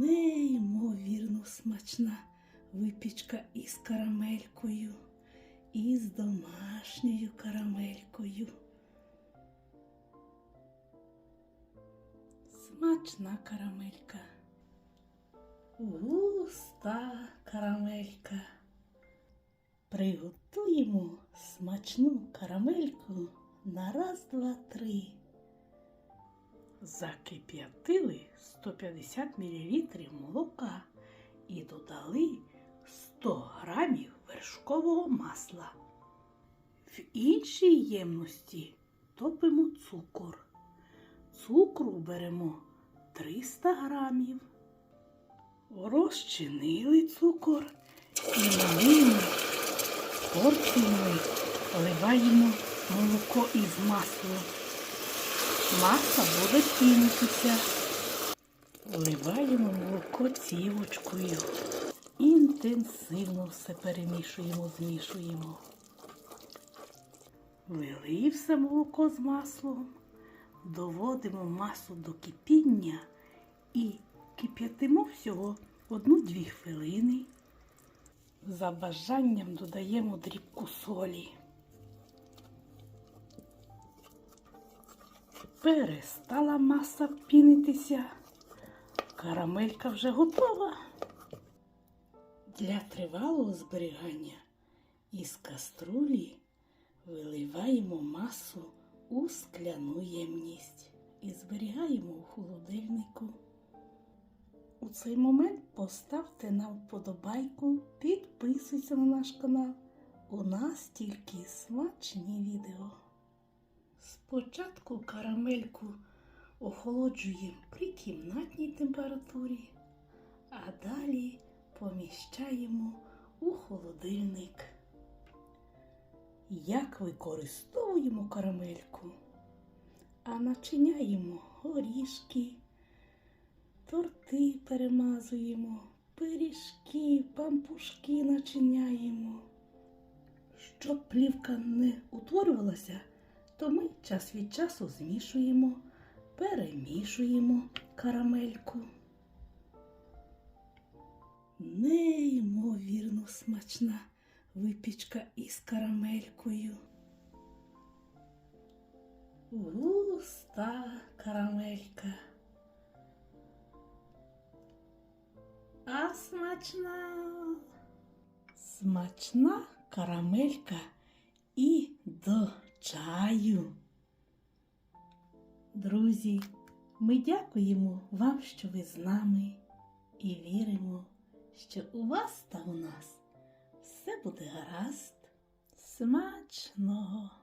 Неймовірно смачна випічка із карамелькою, із домашньою карамелькою. Смачна карамелька. Густа карамелька. Приготуємо смачну карамельку на раз, два, три. Закип'ятили 150 мл молока і додали 100 грамів вершкового масла. В іншій ємності топимо цукор. Цукру беремо 300 грамів. Розчинили цукор і малими порціями поливаємо молоко із маслом. Маса буде пінитися. Вливаємо молоко цівочкою. Інтенсивно все перемішуємо, змішуємо. Влили все молоко з маслом, доводимо масу до кипіння і кип'ятимо всього одну-дві хвилини. За бажанням додаємо дрібку солі. Перестала маса пінитися. Карамелька вже готова. Для тривалого зберігання із каструлі виливаємо масу у скляну ємність і зберігаємо у холодильнику. У цей момент поставте нам вподобайку, підписуйтесь на наш канал. У нас тільки смачні відео. Спочатку карамельку охолоджуємо при кімнатній температурі, а далі поміщаємо у холодильник. Як використовуємо карамельку? А начиняємо горішки, торти перемазуємо, пиріжки, пампушки начиняємо. Щоб плівка не утворювалася, то ми час від часу змішуємо, перемішуємо карамельку. Неймовірно смачна випічка із карамелькою. Густа карамелька. А смачна. Смачна карамелька і до чаю. Друзі, ми дякуємо вам, що ви з нами, і віримо, що у вас та у нас все буде гаразд. Смачного!